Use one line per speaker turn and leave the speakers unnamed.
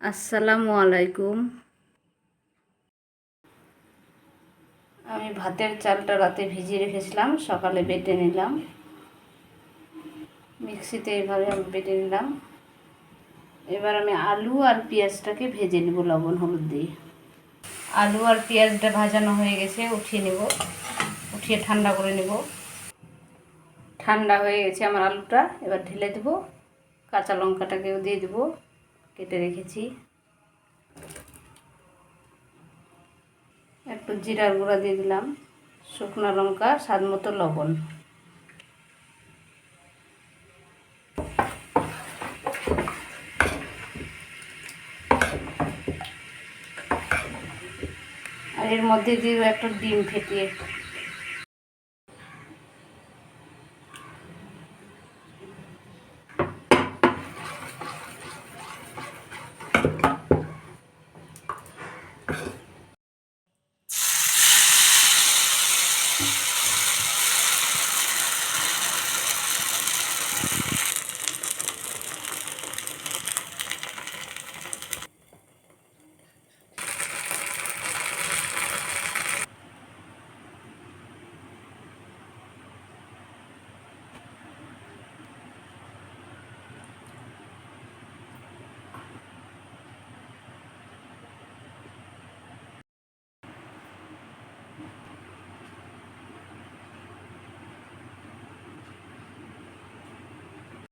আসসালামু আলাইকুম। আমি ভাতের চালটা রাতে ভিজিয়ে রেখেছিলাম, সকালে বেটে নিলাম। মিক্সিতে এইভাবে আমি বেটে নিলাম। এবার আমি আলু আর পেঁয়াজটাকে ভেজে নেব, লবণ, হলুদ দিয়ে। আলু আর পেঁয়াজটা ভাজানো হয়ে গেছে, উঠিয়ে নেব। উঠিয়ে ঠান্ডা করে নেব। ঠান্ডা হয়ে গেছে আমার আলুটা, এবার ঢেলে দেবো। কাঁচা লঙ্কাটাকেও দিয়ে দেবো। কেটে রেখেছি। একটু জিরার গুঁড়া দিয়ে দিলাম, শুকনো লঙ্কা, স্বাদ মতো লবণ। আর এর মধ্যে দিয়ে একটা ডিম ফেটিয়ে